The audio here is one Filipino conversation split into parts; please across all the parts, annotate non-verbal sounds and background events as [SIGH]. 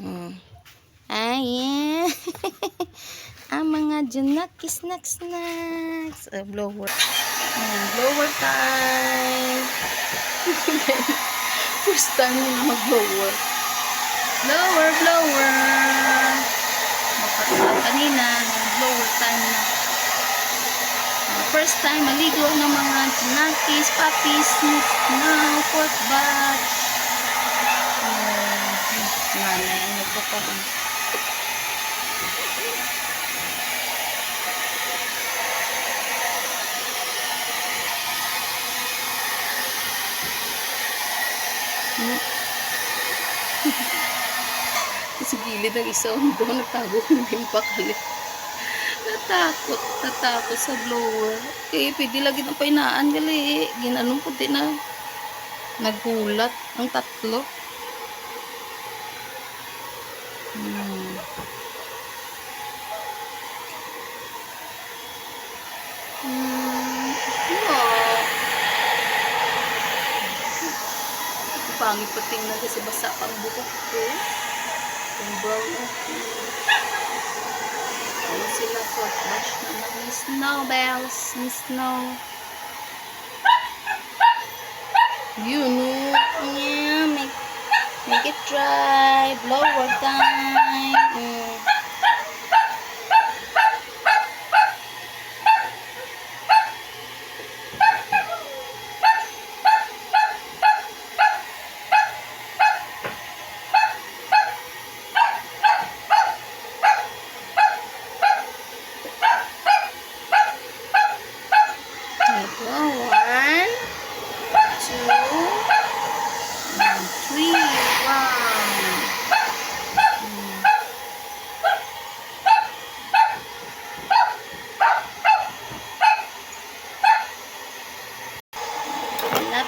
Mm. Ayan. [LAUGHS] Ang mga junaki snacks snacks. Uh, blower. Ayan, blower time. [LAUGHS] First time na mag-blower. Blower, blower. Makatuwa kanina. Blower time na. Uh, First time maligo ng mga junakis, puppies, now, fourth batch. Uh, nanay, nagpaparoon. Hmm. Sa gilid ng isang doon, natago ko yung pakali. Natakot, natakot sa blower. Eh, pwede lagi ng painaan gali. Ginanong puti na nagulat ang tatlo. Hmm. Hmm. Wow. Pangit pa tingnan kasi basa pang buhok ko. Yung brown na. Ayun sila fourth batch naman ni Snowbells. Ni Snow. Make it dry. one time. Mm. Ito, one, two,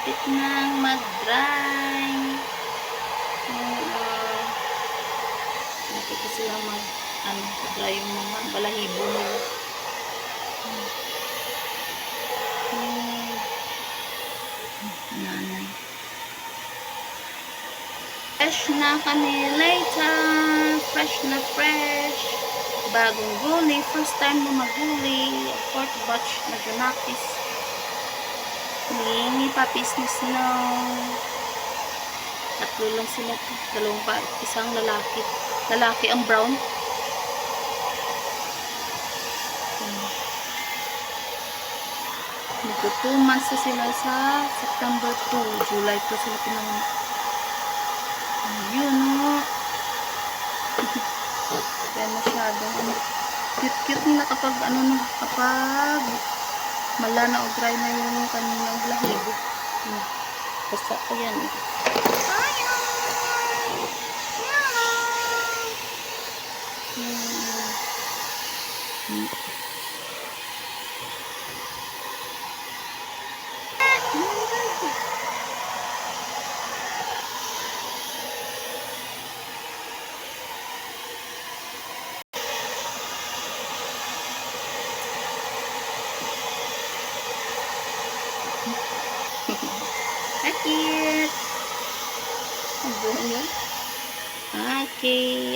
Malapit nang mag-dry. Uh, malapit sila mag ano, dry yung mga balahibo nila. Hmm. Nanay. Fresh na kami later. Fresh na fresh. Bagong gulay. First time na maguli. Fourth batch na junakis. Ni papis ni Snow. Tatlo lang sila. Dalawang pa. Isang lalaki. Lalaki ang brown. Hmm. Magto 2 months na sila sa September 2. July 2 sila pinanganak. Ayun o. [LAUGHS] Kaya masyadong ano. Cute-cute nila kapag ano na, kapag mala na o dry na yung kanilang blahibo. Hmm. Basta, ayan. Hmm. Hmm. K